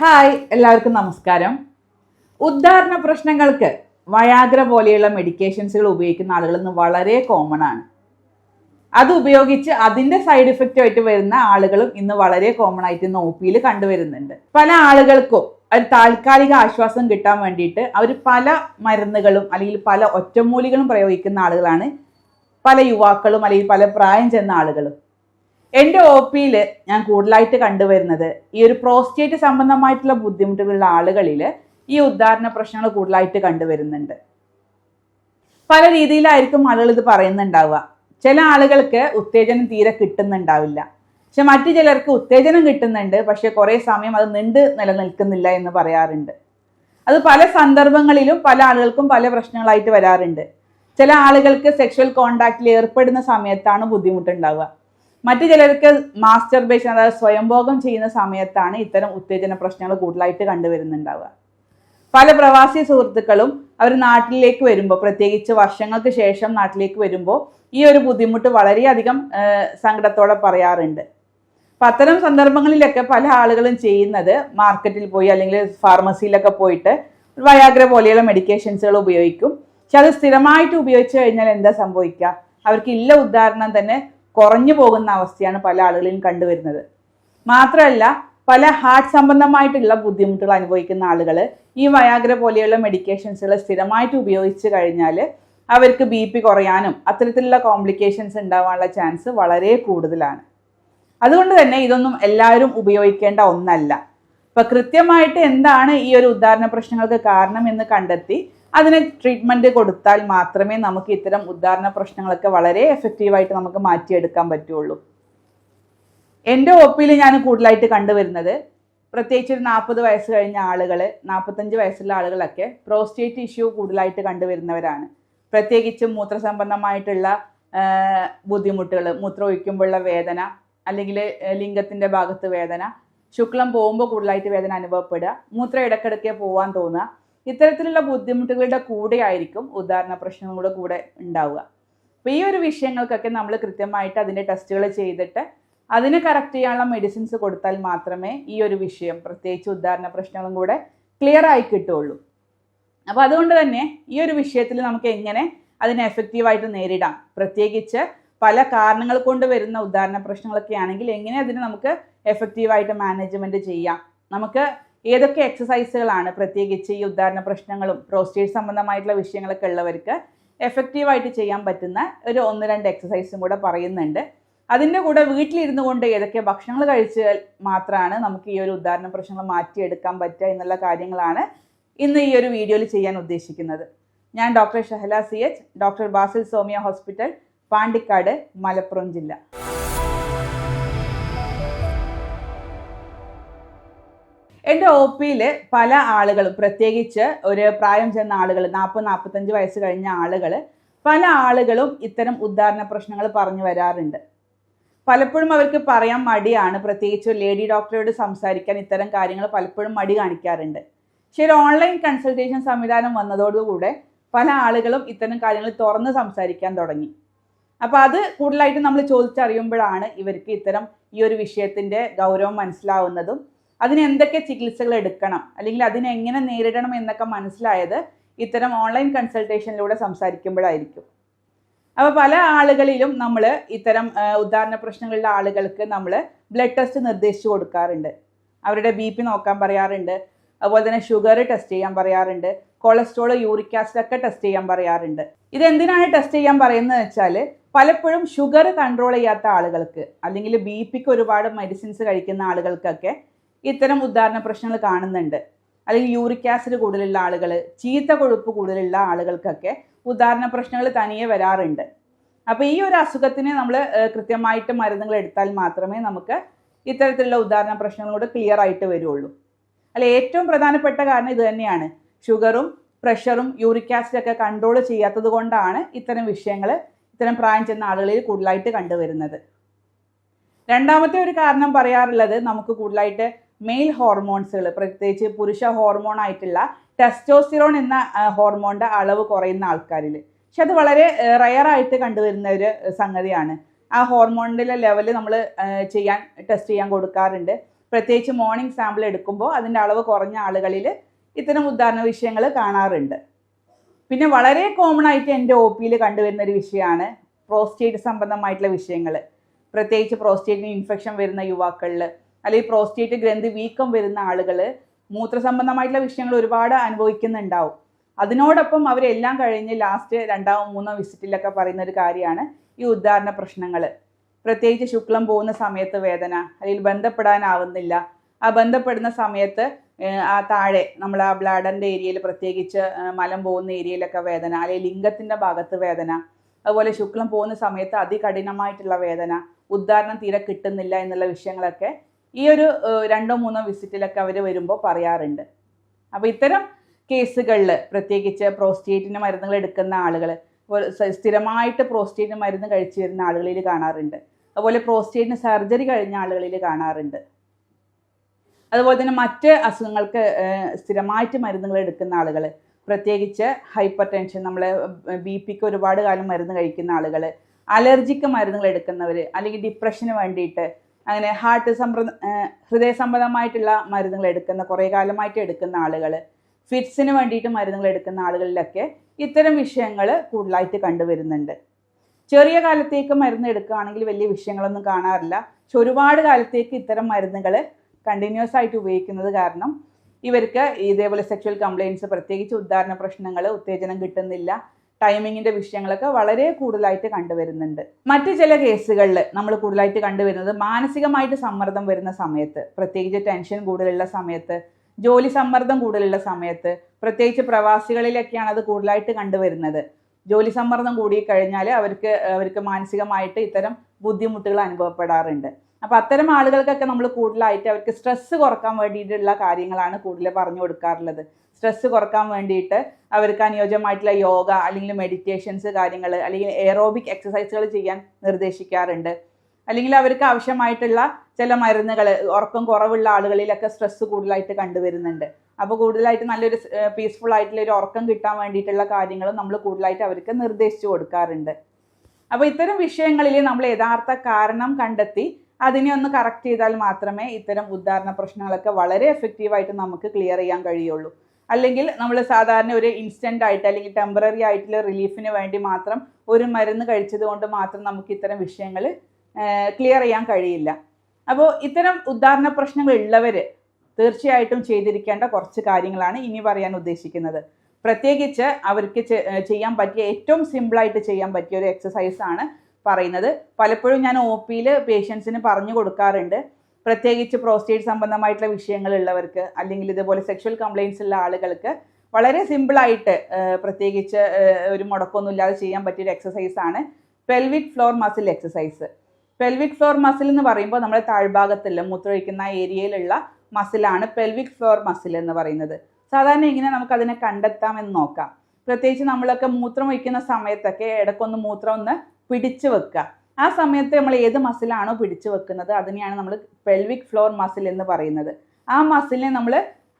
Hi എല്ലാവർക്കും നമസ്കാരം. ഉദ്ധാരണ പ്രശ്നങ്ങൾക്ക് വയാഗ്ര പോലെയുള്ള മെഡിക്കേഷൻസുകൾ ഉപയോഗിക്കുന്ന ആളുകൾ ഇന്ന് വളരെ കോമൺ ആണ്. അത് ഉപയോഗിച്ച് അതിന്റെ സൈഡ് ഇഫക്റ്റ് ആയിട്ട് വരുന്ന ആളുകളും ഇന്ന് വളരെ കോമൺ ആയിട്ട് ഇന്ന് ഒ പിയിൽ കണ്ടുവരുന്നുണ്ട്. പല ആളുകൾക്കും ഒരു താൽക്കാലിക ആശ്വാസം കിട്ടാൻ വേണ്ടിയിട്ട് അവർ പല മരുന്നുകളും അല്ലെങ്കിൽ പല ഒറ്റമൂലികളും പ്രയോഗിക്കുന്ന ആളുകളാണ്. പല യുവാക്കളും അല്ലെങ്കിൽ പല പ്രായം ചെന്ന ആളുകളും. എന്റെ ഒ പിയിൽ ഞാൻ കൂടുതലായിട്ട് കണ്ടുവരുന്നത് ഈ ഒരു പ്രോസ്റ്റേറ്റ് സംബന്ധമായിട്ടുള്ള ബുദ്ധിമുട്ടുകളുള്ള ആളുകളിൽ ഈ ഉദ്ധാരണ പ്രശ്നങ്ങൾ കൂടുതലായിട്ട് കണ്ടുവരുന്നുണ്ട്. പല രീതിയിലായിരിക്കും ആളുകൾ ഇത് പറയുന്നുണ്ടാവുക. ചില ആളുകൾക്ക് ഉത്തേജനം തീരെ കിട്ടുന്നുണ്ടാവില്ല. പക്ഷെ മറ്റു ചിലർക്ക് ഉത്തേജനം കിട്ടുന്നുണ്ട് പക്ഷെ കുറേ സമയം അത് നീണ്ട് നിലനിൽക്കുന്നില്ല എന്ന് പറയാറുണ്ട്. അത് പല സന്ദർഭങ്ങളിലും പല ആളുകൾക്കും പല പ്രശ്നങ്ങളായിട്ട് വരാറുണ്ട്. ചില ആളുകൾക്ക് സെക്ഷൽ കോണ്ടാക്റ്റിൽ ഏർപ്പെടുന്ന സമയത്താണ് ബുദ്ധിമുട്ടുണ്ടാവുക. മറ്റു ചിലർക്ക് മാസ്റ്റർബേഷൻ അതായത് സ്വയംഭോഗം ചെയ്യുന്ന സമയത്താണ് ഇത്തരം ഉത്തേജന പ്രശ്നങ്ങൾ കൂടുതലായിട്ട് കണ്ടുവരുന്നുണ്ടാവുക. പല പ്രവാസി സുഹൃത്തുക്കളും അവർ നാട്ടിലേക്ക് വരുമ്പോൾ പ്രത്യേകിച്ച് വർഷങ്ങൾക്ക് ശേഷം നാട്ടിലേക്ക് വരുമ്പോൾ ഈ ഒരു ബുദ്ധിമുട്ട് വളരെയധികം സങ്കടത്തോടെ പറയാറുണ്ട്. അപ്പം അത്തരം സന്ദർഭങ്ങളിലൊക്കെ പല ആളുകളും ചെയ്യുന്നത് മാർക്കറ്റിൽ പോയി അല്ലെങ്കിൽ ഫാർമസിയിലൊക്കെ പോയിട്ട് വയാഗ്ര പോലെയുള്ള മെഡിക്കേഷൻസുകൾ ഉപയോഗിക്കും. പക്ഷെ അത് സ്ഥിരമായിട്ട് ഉപയോഗിച്ചു കഴിഞ്ഞാൽ എന്താ സംഭവിക്കുക? അവർക്ക് ഇല്ല ഉദാഹരണം തന്നെ കുറഞ്ഞു പോകുന്ന അവസ്ഥയാണ് പല ആളുകളിലും കണ്ടുവരുന്നത്. മാത്രമല്ല പല ഹാർട്ട് സംബന്ധമായിട്ടുള്ള ബുദ്ധിമുട്ടുകൾ അനുഭവിക്കുന്ന ആളുകൾ ഈ വയാഗ്ര പോലെയുള്ള മെഡിക്കേഷൻസുകൾ സ്ഥിരമായിട്ട് ഉപയോഗിച്ച് കഴിഞ്ഞാൽ അവർക്ക് ബി പി കുറയാനും അത്തരത്തിലുള്ള കോംപ്ലിക്കേഷൻസ് ഉണ്ടാവാനുള്ള ചാൻസ് വളരെ കൂടുതലാണ്. അതുകൊണ്ട് തന്നെ ഇതൊന്നും എല്ലാവരും ഉപയോഗിക്കേണ്ട ഒന്നല്ല. ഇപ്പം കൃത്യമായിട്ട് എന്താണ് ഈ ഒരു ഉദാഹരണ പ്രശ്നങ്ങൾക്ക് കാരണം എന്ന് കണ്ടെത്തി അതിന് ട്രീറ്റ്മെന്റ് കൊടുത്താൽ മാത്രമേ നമുക്ക് ഇത്തരം ഉദാഹരണ പ്രശ്നങ്ങളൊക്കെ വളരെ എഫക്റ്റീവായിട്ട് നമുക്ക് മാറ്റിയെടുക്കാൻ പറ്റുള്ളൂ. എന്റെ ഒ പിയിൽ ഞാൻ കൂടുതലായിട്ട് കണ്ടുവരുന്നത് പ്രത്യേകിച്ച് ഒരു നാൽപ്പത് വയസ്സ് കഴിഞ്ഞ ആളുകൾ നാൽപ്പത്തഞ്ച് വയസ്സുള്ള ആളുകളൊക്കെ പ്രോസ്റ്റേറ്റ് ഇഷ്യൂ കൂടുതലായിട്ട് കണ്ടുവരുന്നവരാണ്. പ്രത്യേകിച്ചും മൂത്രസംബന്ധമായിട്ടുള്ള ബുദ്ധിമുട്ടുകൾ മൂത്രം ഒഴിക്കുമ്പോഴുള്ള വേദന അല്ലെങ്കിൽ ലിംഗത്തിന്റെ ഭാഗത്ത് വേദന ശുക്ലം പോകുമ്പോൾ കൂടുതലായിട്ട് വേദന അനുഭവപ്പെടുക മൂത്രം ഇടയ്ക്കിടയ്ക്ക് പോകാൻ തോന്നുക ഇത്തരത്തിലുള്ള ബുദ്ധിമുട്ടുകളുടെ കൂടെ ആയിരിക്കും ഉദാഹരണ പ്രശ്നങ്ങളുടെ കൂടെ ഉണ്ടാവുക. അപ്പോൾ ഈ ഒരു വിഷയങ്ങൾക്കൊക്കെ നമ്മൾ കൃത്യമായിട്ട് അതിന്റെ ടെസ്റ്റുകൾ ചെയ്തിട്ട് അതിന് കറക്റ്റ് ചെയ്യാനുള്ള മെഡിസിൻസ് കൊടുത്താൽ മാത്രമേ ഈ ഒരു വിഷയം പ്രത്യേകിച്ച് ഉദാഹരണ പ്രശ്നങ്ങളും കൂടെ ക്ലിയർ ആയി കിട്ടുള്ളൂ അപ്പോൾ അതുകൊണ്ട് തന്നെ ഈ ഒരു വിഷയത്തിൽ നമുക്ക് എങ്ങനെ അതിനെ എഫക്റ്റീവായിട്ട് നേരിടാം? പ്രത്യേകിച്ച് പല കാരണങ്ങൾ കൊണ്ട് വരുന്ന ഉദാഹരണ പ്രശ്നങ്ങളൊക്കെ ആണെങ്കിൽ എങ്ങനെ അതിനെ നമുക്ക് എഫക്റ്റീവായിട്ട് മാനേജ്മെന്റ് ചെയ്യാം? നമുക്ക് ഏതൊക്കെ എക്സസൈസുകളാണ് പ്രത്യേകിച്ച് ഈ ഉദാഹരണ പ്രശ്നങ്ങളും പ്രോസ്റ്റേറ്റ് സംബന്ധമായിട്ടുള്ള വിഷയങ്ങളൊക്കെ ഉള്ളവർക്ക് എഫക്റ്റീവായിട്ട് ചെയ്യാൻ പറ്റുന്ന ഒരു ഒന്ന് രണ്ട് എക്സസൈസും കൂടെ പറയുന്നുണ്ട്. അതിന്റെ കൂടെ വീട്ടിലിരുന്നു കൊണ്ട് ഏതൊക്കെ ഭക്ഷണങ്ങൾ കഴിച്ചാൽ മാത്രമാണ് നമുക്ക് ഈ ഒരു ഉദാഹരണ പ്രശ്നങ്ങൾ മാറ്റിയെടുക്കാൻ പറ്റുക എന്നുള്ള കാര്യങ്ങളാണ് ഇന്ന് ഈ ഒരു വീഡിയോയിൽ ചെയ്യാൻ ഉദ്ദേശിക്കുന്നത്. ഞാൻ doctor Shahala C H doctor Basil Somiya hospital Pandikkad Malappuram ജില്ല. എന്റെ ഒ പിയിൽ പല ആളുകളും പ്രത്യേകിച്ച് ഒരു പ്രായം ചെന്ന ആളുകൾ നാൽപ്പത് നാൽപ്പത്തഞ്ച് വയസ്സ് കഴിഞ്ഞ ആളുകൾ പല ആളുകളും ഇത്തരം ഉദ്ധാരണ പ്രശ്നങ്ങൾ പറഞ്ഞു വരാറുണ്ട്. പലപ്പോഴും അവർക്ക് പറയാൻ മടിയാണ് പ്രത്യേകിച്ച് ലേഡി ഡോക്ടറോട് സംസാരിക്കാൻ ഇത്തരം കാര്യങ്ങൾ പലപ്പോഴും മടി കാണിക്കാറുണ്ട്. ശരി ഓൺലൈൻ കൺസൾട്ടേഷൻ സംവിധാനം വന്നതോടുകൂടെ പല ആളുകളും ഇത്തരം കാര്യങ്ങൾ തുറന്ന് സംസാരിക്കാൻ തുടങ്ങി. അപ്പോൾ അത് കൂടുതലായിട്ട് നമ്മൾ ചോദിച്ചറിയുമ്പോഴാണ് ഇവർക്ക് ഇത്തരം ഈ ഒരു വിഷയത്തിന്റെ ഗൗരവം മനസ്സിലാവുന്നതും അതിന് എന്തൊക്കെ ചികിത്സകൾ എടുക്കണം? അല്ലെങ്കിൽ അതിനെ എങ്ങനെ നേരിടണം എന്നൊക്കെ മനസ്സിലായത് ഇത്തരം ഓൺലൈൻ കൺസൾട്ടേഷനിലൂടെ സംസാരിക്കുമ്പോഴായിരിക്കും. അപ്പോൾ പല ആളുകളിലും നമ്മൾ ഇത്തരം ഉദാഹരണ പ്രശ്നങ്ങളുള്ള ആളുകൾക്ക് നമ്മൾ ബ്ലഡ് ടെസ്റ്റ് നിർദ്ദേശിച്ചു കൊടുക്കാറുണ്ട്. അവരുടെ ബി പി നോക്കാൻ പറയാറുണ്ട്. അതുപോലെ തന്നെ ഷുഗർ ടെസ്റ്റ് ചെയ്യാൻ പറയാറുണ്ട്. കൊളസ്ട്രോൾ യൂറിക് ആസിഡ് ഒക്കെ ടെസ്റ്റ് ചെയ്യാൻ പറയാറുണ്ട്. ഇത് എന്തിനാണ് ടെസ്റ്റ് ചെയ്യാൻ പറയുന്നത് വെച്ചാൽ പലപ്പോഴും ഷുഗർ കൺട്രോൾ ചെയ്യാത്ത ആളുകൾക്ക് അല്ലെങ്കിൽ ബി പിക്ക് ഒരുപാട് മെഡിസിൻസ് കഴിക്കുന്ന ആളുകൾക്കൊക്കെ ഇത്തരം ഉദാഹരണ പ്രശ്നങ്ങൾ കാണുന്നുണ്ട്. അല്ലെങ്കിൽ യൂറിക് ആസിഡ് കൂടുതലുള്ള ആളുകൾ ചീത്ത കൊഴുപ്പ് കൂടുതലുള്ള ആളുകൾക്കൊക്കെ ഉദാഹരണ പ്രശ്നങ്ങൾ തനിയെ വരാറുണ്ട്. അപ്പോൾ ഈ ഒരു അസുഖത്തിന് നമ്മൾ കൃത്യമായിട്ട് മരുന്നുകൾ എടുത്താൽ മാത്രമേ നമുക്ക് ഇത്തരത്തിലുള്ള ഉദാഹരണ പ്രശ്നങ്ങളോട് ക്ലിയർ ആയിട്ട് വരുള്ളൂ. അല്ല ഏറ്റവും പ്രധാനപ്പെട്ട കാരണം ഇത് തന്നെയാണ്. ഷുഗറും പ്രഷറും യൂറിക് ആസിഡ് ഒക്കെ കൺട്രോൾ ചെയ്യാത്തത് കൊണ്ടാണ് ഇത്തരം വിഷയങ്ങൾ ഇത്തരം പ്രായം ചെന്ന ആളുകളിൽ കൂടുതലായിട്ട് കണ്ടുവരുന്നത്. രണ്ടാമത്തെ ഒരു കാരണം പറയാറുള്ളത് നമുക്ക് കൂടുതലായിട്ട് മെയിൽ ഹോർമോൺസുകൾ പ്രത്യേകിച്ച് പുരുഷ ഹോർമോൺ ആയിട്ടുള്ള ടെസ്റ്റോസ്റ്റിറോൺ എന്ന ഹോർമോണിന്റെ അളവ് കുറയുന്ന ആൾക്കാരിൽ പക്ഷെ അത് വളരെ റയറായിട്ട് കണ്ടുവരുന്ന ഒരു സംഗതിയാണ്. ആ ഹോർമോണിന്റെ ലെവൽ നമ്മൾ ചെയ്യാൻ ടെസ്റ്റ് ചെയ്യാൻ കൊടുക്കാറുണ്ട്. പ്രത്യേകിച്ച് മോർണിംഗ് സാമ്പിൾ എടുക്കുമ്പോൾ അതിന്റെ അളവ് കുറഞ്ഞ ആളുകളിൽ ഇത്തരം ഉദാഹരണ വിഷയങ്ങൾ കാണാറുണ്ട്. പിന്നെ വളരെ കോമൺ ആയിട്ട് എന്റെ ഒ പിയിൽ കണ്ടുവരുന്ന ഒരു വിഷയമാണ് പ്രോസ്റ്റേറ്റ് സംബന്ധമായിട്ടുള്ള വിഷയങ്ങൾ പ്രത്യേകിച്ച് പ്രോസ്റ്റേറ്റിന് ഇൻഫെക്ഷൻ വരുന്ന യുവാക്കളിൽ അല്ലെങ്കിൽ പ്രോസ്റ്റേറ്റ് ഗ്രന്ഥി വീക്കം വരുന്ന ആളുകൾ മൂത്രസംബന്ധമായിട്ടുള്ള വിഷയങ്ങൾ ഒരുപാട് അനുഭവിക്കുന്നുണ്ടാവും. അതിനോടൊപ്പം അവരെല്ലാം കഴിഞ്ഞ് ലാസ്റ്റ് രണ്ടാമോ മൂന്നോ വിസിറ്റിലൊക്കെ പറയുന്ന ഒരു കാര്യമാണ് ഈ ഉദ്ധാരണ പ്രശ്നങ്ങൾ പ്രത്യേകിച്ച് ശുക്ലം പോകുന്ന സമയത്ത് വേദന അല്ലെങ്കിൽ ബന്ധപ്പെടാനാവുന്നില്ല. ആ ബന്ധപ്പെടുന്ന സമയത്ത് ആ താഴെ നമ്മൾ ആ ബ്ലാഡറിന്റെ ഏരിയയിൽ പ്രത്യേകിച്ച് മലം പോകുന്ന ഏരിയയിലൊക്കെ വേദന അല്ലെങ്കിൽ ലിംഗത്തിന്റെ ഭാഗത്ത് വേദന. അതുപോലെ ശുക്ലം പോകുന്ന സമയത്ത് അതികഠിനമായിട്ടുള്ള വേദന ഉദ്ധാരണം തീരെ കിട്ടുന്നില്ല എന്നുള്ള വിഷയങ്ങളൊക്കെ ഈ ഒരു രണ്ടോ മൂന്നോ വിസിറ്റിലൊക്കെ അവർ വരുമ്പോൾ പറയാറുണ്ട്. അപ്പോൾ ഇത്തരം കേസുകളിൽ പ്രത്യേകിച്ച് പ്രോസ്റ്റേറ്റിന്റെ മരുന്നുകൾ എടുക്കുന്ന ആളുകൾ സ്ഥിരമായിട്ട് പ്രോസ്റ്റേറ്റിന് മരുന്ന് കഴിച്ചു വരുന്ന ആളുകളിൽ കാണാറുണ്ട്. അതുപോലെ പ്രോസ്റ്റേറ്റിന് സർജറി കഴിഞ്ഞ ആളുകളിൽ കാണാറുണ്ട്. അതുപോലെ തന്നെ മറ്റ് അസുഖങ്ങൾക്ക് സ്ഥിരമായിട്ട് മരുന്നുകൾ എടുക്കുന്ന ആളുകൾ പ്രത്യേകിച്ച് ഹൈപ്പർ ടെൻഷൻ നമ്മൾ ബി പിക്ക് ഒരുപാട് കാലം മരുന്ന് കഴിക്കുന്ന ആളുകൾ അലർജിക്ക് മരുന്നുകൾ എടുക്കുന്നവർ അല്ലെങ്കിൽ ഡിപ്രഷന് വേണ്ടിയിട്ട് അങ്ങനെ ഹാർട്ട് സംബന്ധ ഹൃദയ സംബന്ധമായിട്ടുള്ള മരുന്നുകൾ എടുക്കുന്ന കുറേ കാലമായിട്ട് എടുക്കുന്ന ആളുകൾ ഫിറ്റ്സിന് വേണ്ടിയിട്ട് മരുന്നുകൾ എടുക്കുന്ന ആളുകളിലൊക്കെ ഇത്തരം വിഷയങ്ങൾ കൂടുതലായിട്ട് കണ്ടുവരുന്നുണ്ട്. ചെറിയ കാലത്തേക്ക് മരുന്ന് എടുക്കുകയാണെങ്കിൽ വലിയ വിഷയങ്ങളൊന്നും കാണാറില്ല. പക്ഷെ ഒരുപാട് കാലത്തേക്ക് ഇത്തരം മരുന്നുകൾ കണ്ടിന്യൂസ് ആയിട്ട് ഉപയോഗിക്കുന്നത് കാരണം ഇവർക്ക് ഇതേപോലെ സെക്ഷൽ കംപ്ലയിൻസ് പ്രത്യേകിച്ച് ഉദ്ധാരണ പ്രശ്നങ്ങൾ ഉത്തേജനം കിട്ടുന്നില്ല. ടൈമിങ്ങിന്റെ വിഷയങ്ങളൊക്കെ വളരെ കൂടുതലായിട്ട് കണ്ടുവരുന്നുണ്ട്. മറ്റു ചില കേസുകളിൽ നമ്മൾ കൂടുതലായിട്ട് കണ്ടുവരുന്നത് മാനസികമായിട്ട് സമ്മർദ്ദം വരുന്ന സമയത്ത് പ്രത്യേകിച്ച് ടെൻഷൻ കൂടുതലുള്ള സമയത്ത് ജോലി സമ്മർദ്ദം കൂടുതലുള്ള സമയത്ത് പ്രത്യേകിച്ച് പ്രവാസികളിലൊക്കെയാണ് അത് കൂടുതലായിട്ട് കണ്ടുവരുന്നത്. ജോലി സമ്മർദ്ദം കൂടി കഴിഞ്ഞാൽ അവർക്ക് അവർക്ക് മാനസികമായിട്ട് ഇത്തരം ബുദ്ധിമുട്ടുകൾ അനുഭവപ്പെടാറുണ്ട്. അപ്പോൾ അത്തരം ആളുകൾക്കൊക്കെ നമ്മൾ കൂടുതലായിട്ട് അവർക്ക് സ്ട്രെസ്സ് കുറയ്ക്കാൻ വേണ്ടിയിട്ടുള്ള കാര്യങ്ങളാണ് കൂടുതൽ പറഞ്ഞു കൊടുക്കാറുള്ളത്. സ്ട്രെസ്സ് കുറയ്ക്കാൻ വേണ്ടിയിട്ട് അവർക്ക് അനുയോജ്യമായിട്ടുള്ള യോഗ അല്ലെങ്കിൽ മെഡിറ്റേഷൻസ് കാര്യങ്ങൾ അല്ലെങ്കിൽ എയറോബിക് എക്സസൈസുകൾ ചെയ്യാൻ നിർദ്ദേശിക്കാറുണ്ട്. അല്ലെങ്കിൽ അവർക്ക് ആവശ്യമായിട്ടുള്ള ചില മരുന്നുകൾ ഉറക്കം കുറവുള്ള ആളുകളിലൊക്കെ സ്ട്രെസ്സ് കൂടുതലായിട്ട് കണ്ടുവരുന്നുണ്ട്. അപ്പോൾ കൂടുതലായിട്ട് നല്ലൊരു പീസ്ഫുൾ ആയിട്ടുള്ള ഒരു ഉറക്കം കിട്ടാൻ വേണ്ടിയിട്ടുള്ള കാര്യങ്ങളും നമ്മൾ കൂടുതലായിട്ട് അവർക്ക് നിർദ്ദേശിച്ചു കൊടുക്കാറുണ്ട്. അപ്പോൾ ഇത്തരം വിഷയങ്ങളിൽ നമ്മൾ യഥാർത്ഥ കാരണം കണ്ടെത്തി അതിനെ ഒന്ന് കറക്റ്റ് ചെയ്താൽ മാത്രമേ ഇത്തരം ഉദ്ധാരണ പ്രശ്നങ്ങളൊക്കെ വളരെ എഫക്റ്റീവായിട്ട് നമുക്ക് ക്ലിയർ ചെയ്യാൻ കഴിയുള്ളൂ. അല്ലെങ്കിൽ നമ്മൾ സാധാരണ ഒരു ഇൻസ്റ്റന്റ് ആയിട്ട് അല്ലെങ്കിൽ ടെമ്പററി ആയിട്ടുള്ള റിലീഫിന് വേണ്ടി മാത്രം ഒരു മരുന്ന് കഴിച്ചത് കൊണ്ട് മാത്രം നമുക്ക് ഇത്തരം വിഷയങ്ങൾ ക്ലിയർ ചെയ്യാൻ കഴിയില്ല. അപ്പോൾ ഇത്തരം ഉദ്ധാരണ പ്രശ്നങ്ങൾ ഉള്ളവർ തീർച്ചയായിട്ടും ചെയ്തിരിക്കേണ്ട കുറച്ച് കാര്യങ്ങളാണ് ഇനി പറയാൻ ഉദ്ദേശിക്കുന്നത്. പ്രത്യേകിച്ച് അവർക്ക് ചെയ്യാൻ പറ്റിയ ഏറ്റവും സിമ്പിളായിട്ട് ചെയ്യാൻ പറ്റിയ ഒരു എക്സസൈസാണ് പറയുന്നത്. പലപ്പോഴും ഞാൻ ഒ പിയിൽ പേഷ്യൻസിന് പറഞ്ഞു കൊടുക്കാറുണ്ട്. പ്രത്യേകിച്ച് പ്രോസ്റ്റേറ്റ് സംബന്ധമായിട്ടുള്ള വിഷയങ്ങളുള്ളവർക്ക് അല്ലെങ്കിൽ ഇതുപോലെ സെക്ഷൽ കംപ്ലയിൻസ് ഉള്ള ആളുകൾക്ക് വളരെ സിമ്പിളായിട്ട് പ്രത്യേകിച്ച് ഒരു മുടക്കമൊന്നും ഇല്ലാതെ ചെയ്യാൻ പറ്റിയൊരു എക്സസൈസാണ് pelvic floor muscle exercise pelvic floor muscle എന്ന് പറയുമ്പോൾ നമ്മുടെ താഴ്ഭാഗത്തുള്ള മൂത്രമൊഴിക്കുന്ന ഏരിയയിലുള്ള മസിലാണ് പെൽവിക് ഫ്ലോർ മസിൽ എന്ന് പറയുന്നത്. സാധാരണ ഇങ്ങനെ നമുക്കതിനെ കണ്ടെത്താമെന്ന് നോക്കാം. പ്രത്യേകിച്ച് നമ്മളൊക്കെ മൂത്രം ഒഴിക്കുന്ന സമയത്തൊക്കെ ഇടയ്ക്കൊന്ന് മൂത്രം ഒന്ന് പിടിച്ചു വെക്കുക. ആ സമയത്ത് നമ്മൾ ഏത് മസിലാണോ പിടിച്ചു വെക്കുന്നത് അതിനെയാണ് നമ്മൾ പെൽവിക് ഫ്ലോർ മസിൽ എന്ന് പറയുന്നത്. ആ മസിലിനെ നമ്മൾ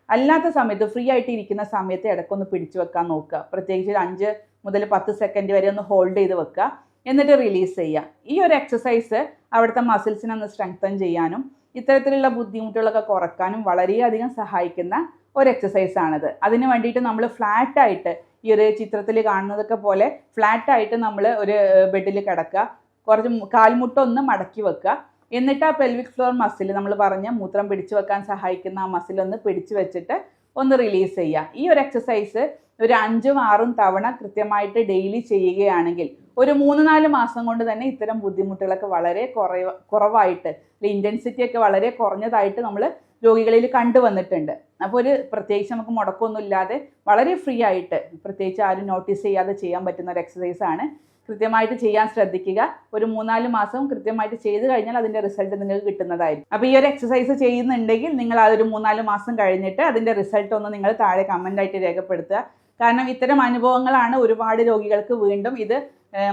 അല്ലാത്ത സമയത്ത് ഫ്രീ ആയിട്ട് ഇരിക്കുന്ന സമയത്ത് ഇടയ്ക്കൊന്ന് പിടിച്ചു വെക്കാൻ നോക്കുക. പ്രത്യേകിച്ച് ഒരു അഞ്ച് മുതൽ പത്ത് സെക്കൻഡ് വരെ ഒന്ന് ഹോൾഡ് ചെയ്ത് വെക്കുക. എന്നിട്ട് റിലീസ് ചെയ്യുക. ഈ ഒരു എക്സസൈസ് അവിടുത്തെ മസിൽസിനെ ഒന്ന് സ്ട്രെങ്തൻ ചെയ്യാനും ഇത്തരത്തിലുള്ള ബുദ്ധിമുട്ടുകളൊക്കെ കുറക്കാനും വളരെയധികം സഹായിക്കുന്ന ഒരു എക്സസൈസ് ആണിത്. അതിന് വേണ്ടിയിട്ട് നമ്മൾ ഫ്ലാറ്റ് ആയിട്ട് ഈ ഒരു ചിത്രത്തിൽ കാണുന്നതൊക്കെ പോലെ ഫ്ലാറ്റ് ആയിട്ട് നമ്മൾ ഒരു ബെഡിൽ കിടക്കുക. കുറച്ച് കാൽമുട്ടൊന്ന് മടക്കി വെക്കുക. എന്നിട്ട് ആ പെൽവിക് ഫ്ലോർ മസിൽ നമ്മൾ പറഞ്ഞ മൂത്രം പിടിച്ചു വെക്കാൻ സഹായിക്കുന്ന ആ മസിൽ ഒന്ന് പിടിച്ചു വെച്ചിട്ട് ഒന്ന് റിലീസ് ചെയ്യുക. ഈ ഒരു എക്സസൈസ് ഒരു അഞ്ചും ആറും തവണ കൃത്യമായിട്ട് ഡെയിലി ചെയ്യുകയാണെങ്കിൽ ഒരു മൂന്ന് നാല് മാസം കൊണ്ട് തന്നെ ഇത്തരം ബുദ്ധിമുട്ടുകളൊക്കെ വളരെ കുറവ് കുറവായിട്ട് ഇന്റൻസിറ്റി ഒക്കെ വളരെ കുറഞ്ഞതായിട്ട് നമ്മൾ രോഗികളിൽ കണ്ടുവന്നിട്ടുണ്ട്. അപ്പോൾ ഒരു പ്രത്യേകിച്ച് നമുക്ക് മുടക്കമൊന്നും ഇല്ലാതെ വളരെ ഫ്രീ ആയിട്ട് പ്രത്യേകിച്ച് ആരും നോട്ടീസ് ചെയ്യാതെ ചെയ്യാൻ പറ്റുന്ന ഒരു എക്സസൈസ് ആണ്. കൃത്യമായിട്ട് ചെയ്യാൻ ശ്രദ്ധിക്കുക. ഒരു മൂന്നാൽ മാസം കൃത്യമായിട്ട് ചെയ്ത് കഴിഞ്ഞാൽ അതിന്റെ റിസൾട്ട് നിങ്ങൾക്ക് കിട്ടുന്നതായിരിക്കും. അപ്പോൾ ഈ ഒരു എക്സസൈസ് ചെയ്യുന്നുണ്ടെങ്കിൽ നിങ്ങൾ അതൊരു മൂന്നാൽ മാസം കഴിഞ്ഞിട്ട് അതിന്റെ റിസൾട്ട് ഒന്ന് നിങ്ങൾ താഴെ കമന്റായിട്ട് രേഖപ്പെടുത്തുക. കാരണം ഇത്തരം അനുഭവങ്ങളാണ് ഒരുപാട് രോഗികൾക്ക് വീണ്ടും ഇത്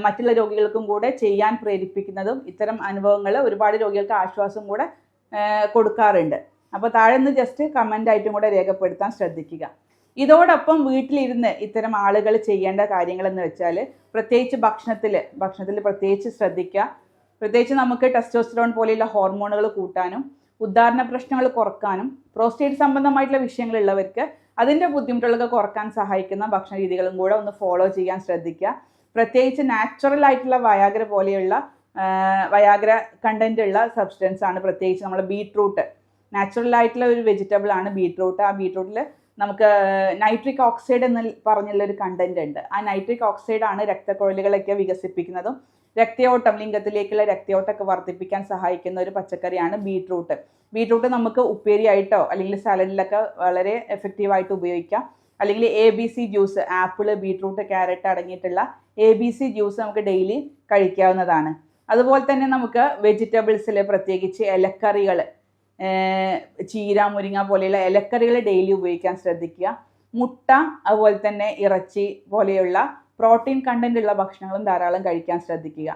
മറ്റുള്ള രോഗികൾക്കും കൂടെ ചെയ്യാൻ പ്രേരിപ്പിക്കുന്നതും ഇത്തരം അനുഭവങ്ങൾ ഒരുപാട് രോഗികൾക്ക് ആശ്വാസം കൂടെ കൊടുക്കാറുണ്ട്. അപ്പോൾ താഴെ നിന്ന് ജസ്റ്റ് കമന്റ് ആയിട്ടും കൂടെ രേഖപ്പെടുത്താൻ ശ്രദ്ധിക്കുക. ഇതോടൊപ്പം വീട്ടിലിരുന്ന് ഇത്തരം ആളുകൾ ചെയ്യേണ്ട കാര്യങ്ങളെന്ന് വെച്ചാൽ പ്രത്യേകിച്ച് ഭക്ഷണത്തിൽ ഭക്ഷണത്തിൽ പ്രത്യേകിച്ച് ശ്രദ്ധിക്കുക. പ്രത്യേകിച്ച് നമുക്ക് ടെസ്റ്റോസ്റ്ററോൺ പോലെയുള്ള ഹോർമോണുകൾ കൂട്ടാനും ഉദ്ധാരണ പ്രശ്നങ്ങൾ കുറക്കാനും പ്രോസ്റ്റേറ്റ് സംബന്ധമായിട്ടുള്ള വിഷയങ്ങളുള്ളവർക്ക് അതിന്റെ ബുദ്ധിമുട്ടുകളൊക്കെ കുറയ്ക്കാൻ സഹായിക്കുന്ന ഭക്ഷണ രീതികളും കൂടെ ഒന്ന് ഫോളോ ചെയ്യാൻ ശ്രദ്ധിക്കുക. പ്രത്യേകിച്ച് നാച്ചുറൽ ആയിട്ടുള്ള വയാഗ്ര പോലെയുള്ള വയാഗ്ര കണ്ടന്റ് ഉള്ള സബ്സ്റ്റൻസ് ആണ് പ്രത്യേകിച്ച് നമ്മൾ ബീട്രൂട്ട് നാച്ചുറൽ ആയിട്ടുള്ള ഒരു വെജിറ്റബിൾ ആണ് ബീട്രൂട്ട് ആ ബീട്രൂട്ടിൽ നമുക്ക് നൈട്രിക് ഓക്സൈഡ് എന്ന് പറഞ്ഞുള്ള ഒരു കണ്ടന്റ് ഉണ്ട്. ആ നൈട്രിക് ഓക്സൈഡ് ആണ് രക്തക്കുഴലുകളൊക്കെ വികസിപ്പിക്കുന്നതും രക്തയോട്ടം ലിംഗത്തിലേക്കുള്ള രക്തയോട്ടമൊക്കെ വർദ്ധിപ്പിക്കാൻ സഹായിക്കുന്ന ഒരു പച്ചക്കറിയാണ് ബീട്രൂട്ട് ബീട്രൂട്ട് നമുക്ക് ഉപ്പേരിയായിട്ടോ അല്ലെങ്കിൽ സാലഡിലൊക്കെ വളരെ എഫക്റ്റീവായിട്ട് ഉപയോഗിക്കാം. അല്ലെങ്കിൽ A B C juice apple beetroot carrot അടങ്ങിയിട്ടുള്ള എ ബി സി ജ്യൂസ് നമുക്ക് ഡെയിലി കഴിക്കാവുന്നതാണ്. അതുപോലെ തന്നെ നമുക്ക് വെജിറ്റബിൾസിൽ പ്രത്യേകിച്ച് ഇലക്കറികൾ ചീര മുരിങ്ങ പോലെയുള്ള ഇലക്കറികൾ ഡെയിലി ഉപയോഗിക്കാൻ ശ്രദ്ധിക്കുക. മുട്ട അതുപോലെ തന്നെ ഇറച്ചി പോലെയുള്ള പ്രോട്ടീൻ കണ്ടന്റ് ഉള്ള ഭക്ഷണങ്ങളും ധാരാളം കഴിക്കാൻ ശ്രദ്ധിക്കുക.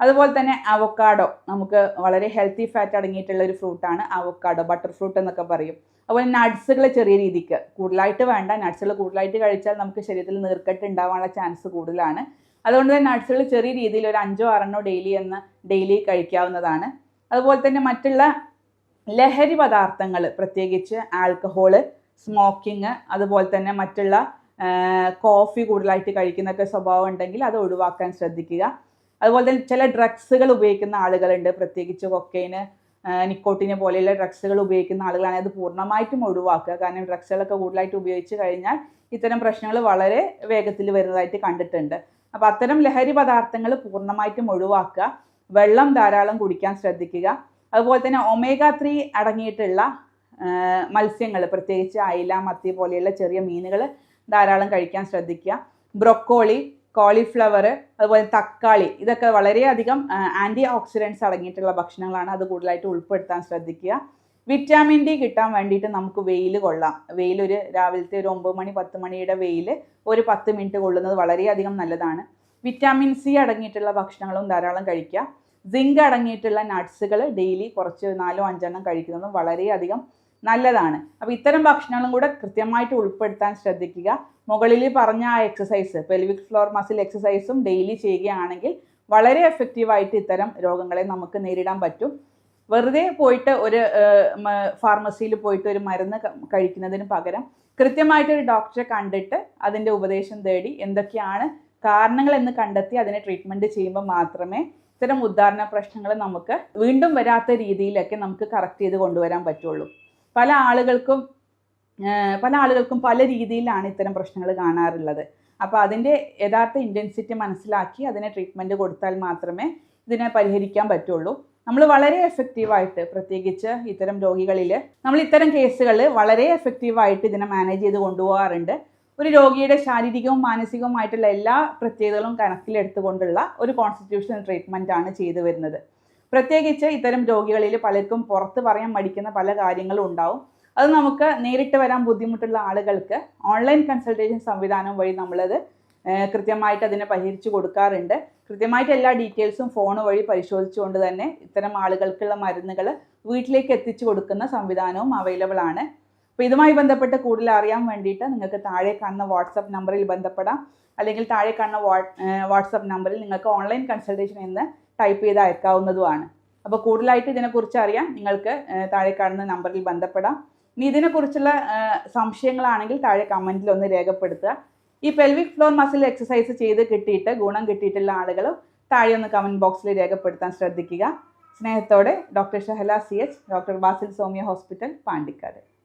അതുപോലെ തന്നെ അവക്കാഡോ നമുക്ക് വളരെ ഹെൽത്തി ഫാറ്റ് അടങ്ങിയിട്ടുള്ള ഒരു ഫ്രൂട്ടാണ് അവക്കാഡോ ബട്ടർ ഫ്രൂട്ട് എന്നൊക്കെ പറയും. അതുപോലെ നട്ട്സുകൾ ചെറിയ രീതിക്ക് കൂടുതലായിട്ട് വേണ്ട നട്ട്സുകൾ കൂടുതലായിട്ട് കഴിച്ചാൽ നമുക്ക് ശരീരത്തിൽ നീർക്കെട്ട് ഉണ്ടാവാനുള്ള ചാൻസ് കൂടുതലാണ്. അതുകൊണ്ട് തന്നെ നട്ട്സുകൾ ചെറിയ രീതിയിൽ ഒരു അഞ്ചോ ആറെണ്ണോ ഡെയിലി എന്ന് ഡെയിലി കഴിക്കാവുന്നതാണ്. അതുപോലെ തന്നെ മറ്റുള്ള ലഹരി പദാർത്ഥങ്ങൾ പ്രത്യേകിച്ച് ആൽക്കഹോൾ സ്മോക്കിങ് അതുപോലെ തന്നെ മറ്റുള്ള കോഫി കൂടുതലായിട്ട് കഴിക്കുന്നൊക്കെ സ്വഭാവം ഉണ്ടെങ്കിൽ അത് ഒഴിവാക്കാൻ ശ്രദ്ധിക്കുക. അതുപോലെ തന്നെ ചില ഡ്രഗ്സുകൾ ഉപയോഗിക്കുന്ന ആളുകളുണ്ട്. പ്രത്യേകിച്ച് കൊക്കൈന് നിക്കോട്ടിന് പോലെയുള്ള ഡ്രഗ്സുകൾ ഉപയോഗിക്കുന്ന ആളുകളാണ് അത് പൂർണമായിട്ടും ഒഴിവാക്കുക. കാരണം ഡ്രഗ്സുകളൊക്കെ കൂടുതലായിട്ട് ഉപയോഗിച്ച് കഴിഞ്ഞാൽ ഇത്തരം പ്രശ്നങ്ങൾ വളരെ വേഗത്തിൽ വരുന്നതായിട്ട് കണ്ടിട്ടുണ്ട്. അപ്പോൾ അത്തരം ലഹരി പദാർത്ഥങ്ങൾ പൂർണമായിട്ടും ഒഴിവാക്കുക. വെള്ളം ധാരാളം കുടിക്കാൻ ശ്രദ്ധിക്കുക. അതുപോലെ തന്നെ ഒമേഗ ത്രീ അടങ്ങിയിട്ടുള്ള മത്സ്യങ്ങൾ പ്രത്യേകിച്ച് അയില മത്തി പോലെയുള്ള ചെറിയ മീനുകൾ ധാരാളം കഴിക്കാൻ ശ്രദ്ധിക്കുക. ബ്രൊക്കോളി കോളിഫ്ലവർ അതുപോലെ തക്കാളി ഇതൊക്കെ വളരെയധികം ആന്റി ഓക്സിഡൻസ് അടങ്ങിയിട്ടുള്ള ഭക്ഷണങ്ങളാണ് അത് കൂടുതലായിട്ട് ഉൾപ്പെടുത്താൻ ശ്രദ്ധിക്കുക. വിറ്റാമിൻ ഡി കിട്ടാൻ വേണ്ടിയിട്ട് നമുക്ക് വെയിൽ കൊള്ളാം. വെയിലൊരു രാവിലത്തെ ഒരു ഒമ്പത് മണി പത്ത് മണിയുടെ വെയിൽ ഒരു പത്ത് മിനിറ്റ് കൊള്ളുന്നത് വളരെയധികം നല്ലതാണ്. വിറ്റാമിൻ സി അടങ്ങിയിട്ടുള്ള ഭക്ഷണങ്ങളും ധാരാളം കഴിക്കുക. സിങ്ക് അടങ്ങിയിട്ടുള്ള നട്ട്സുകൾ ഡെയിലി കുറച്ച് നാലോ അഞ്ചെണ്ണം കഴിക്കുന്നതും വളരെയധികം നല്ലതാണ്. അപ്പോൾ ഇത്തരം ഭക്ഷണങ്ങളും കൂടെ കൃത്യമായിട്ട് ഉൾപ്പെടുത്താൻ ശ്രദ്ധിക്കുക. മുകളിൽ പറഞ്ഞ ആ എക്സസൈസ് പെൽവിക് ഫ്ലോർ മസിൽ എക്സസൈസും ഡെയിലി ചെയ്യുകയാണെങ്കിൽ വളരെ എഫക്റ്റീവായിട്ട് ഇത്തരം രോഗങ്ങളെ നമുക്ക് നേരിടാൻ പറ്റും. വെറുതെ പോയിട്ട് ഒരു ഫാർമസിയിൽ പോയിട്ട് ഒരു മരുന്ന് കഴിക്കുന്നതിന് പകരം കൃത്യമായിട്ട് ഒരു ഡോക്ടറെ കണ്ടിട്ട് അതിന്റെ ഉപദേശം തേടി എന്തൊക്കെയാണ് കാരണങ്ങൾ എന്ന് കണ്ടെത്തി അതിനെ ട്രീറ്റ്മെന്റ് ചെയ്യുമ്പോൾ മാത്രമേ ഇത്തരം ഉദ്ധാരണ പ്രശ്നങ്ങൾ നമുക്ക് വീണ്ടും വരാത്ത രീതിയിലൊക്കെ നമുക്ക് കറക്റ്റ് ചെയ്ത് കൊണ്ടുവരാൻ പറ്റുള്ളൂ. പല ആളുകൾക്കും പല ആളുകൾക്കും പല രീതിയിലാണ് ഇത്തരം പ്രശ്നങ്ങൾ കാണാറുള്ളത്. അപ്പോൾ അതിന്റെ യഥാർത്ഥ ഇന്റൻസിറ്റി മനസ്സിലാക്കി അതിനെ ട്രീറ്റ്മെന്റ് കൊടുത്താൽ മാത്രമേ ഇതിനെ പരിഹരിക്കാൻ പറ്റുള്ളൂ. നമ്മൾ വളരെ എഫക്റ്റീവായിട്ട് പ്രത്യേകിച്ച് ഇത്തരം രോഗികളിൽ നമ്മൾ ഇത്തരം കേസുകൾ വളരെ എഫക്റ്റീവായിട്ട് ഇതിനെ മാനേജ് ചെയ്ത് കൊണ്ടുപോകാറുണ്ട്. ഒരു രോഗിയുടെ ശാരീരികവും മാനസികവുമായിട്ടുള്ള എല്ലാ പ്രത്യേകതകളും കണക്കിലെടുത്തുകൊണ്ടുള്ള ഒരു കോൺസ്റ്റിറ്റ്യൂഷണൽ ട്രീറ്റ്മെന്റ് ആണ് ചെയ്തു വരുന്നത്. പ്രത്യേകിച്ച് ഇത്തരം രോഗികളിൽ പലർക്കും പുറത്ത് പറയാൻ മടിക്കുന്ന പല കാര്യങ്ങളും ഉണ്ടാവും. അത് നമുക്ക് നേരിട്ട് വരാൻ ബുദ്ധിമുട്ടുള്ള ആളുകൾക്ക് ഓൺലൈൻ കൺസൾട്ടേഷൻ സംവിധാനം വഴി നമ്മളത് കൃത്യമായിട്ട് അതിനെ പരിഹരിച്ചു കൊടുക്കാറുണ്ട്. കൃത്യമായിട്ട് എല്ലാ ഡീറ്റെയിൽസും ഫോൺ വഴി പരിശോധിച്ചുകൊണ്ട് തന്നെ ഇത്തരം ആളുകൾക്കുള്ള മരുന്നുകൾ വീട്ടിലേക്ക് എത്തിച്ചു കൊടുക്കുന്ന സംവിധാനവും അവൈലബിൾ ആണ്. അപ്പോൾ ഇതുമായി ബന്ധപ്പെട്ട് കൂടുതൽ അറിയാൻ വേണ്ടിയിട്ട് നിങ്ങൾക്ക് താഴെ കാണുന്ന വാട്സപ്പ് നമ്പറിൽ ബന്ധപ്പെടാം. അല്ലെങ്കിൽ താഴെ കാണുന്ന വാട്സപ്പ് നമ്പറിൽ നിങ്ങൾക്ക് ഓൺലൈൻ കൺസൾട്ടേഷൻ എന്ന് ടൈപ്പ് ചെയ്ത് അയക്കാവുന്നതുമാണ് അപ്പോൾ കൂടുതലായിട്ട് ഇതിനെക്കുറിച്ച് അറിയാൻ നിങ്ങൾക്ക് താഴെ കാണുന്ന നമ്പറിൽ ബന്ധപ്പെടാം. ഇനി ഇതിനെക്കുറിച്ചുള്ള സംശയങ്ങളാണെങ്കിൽ താഴെ കമന്റിൽ ഒന്ന് രേഖപ്പെടുത്തുക. ഈ പെൽവിക് ഫ്ലോർ മസിൽ എക്സസൈസ് ചെയ്ത് കിട്ടിയിട്ട് ഗുണം കിട്ടിയിട്ടുള്ള ആളുകളും താഴെ ഒന്ന് കമന്റ് ബോക്സിൽ രേഖപ്പെടുത്താൻ ശ്രദ്ധിക്കുക. സ്നേഹത്തോടെ doctor Shahala C H doctor Basil Somiya hospital Pandikkad.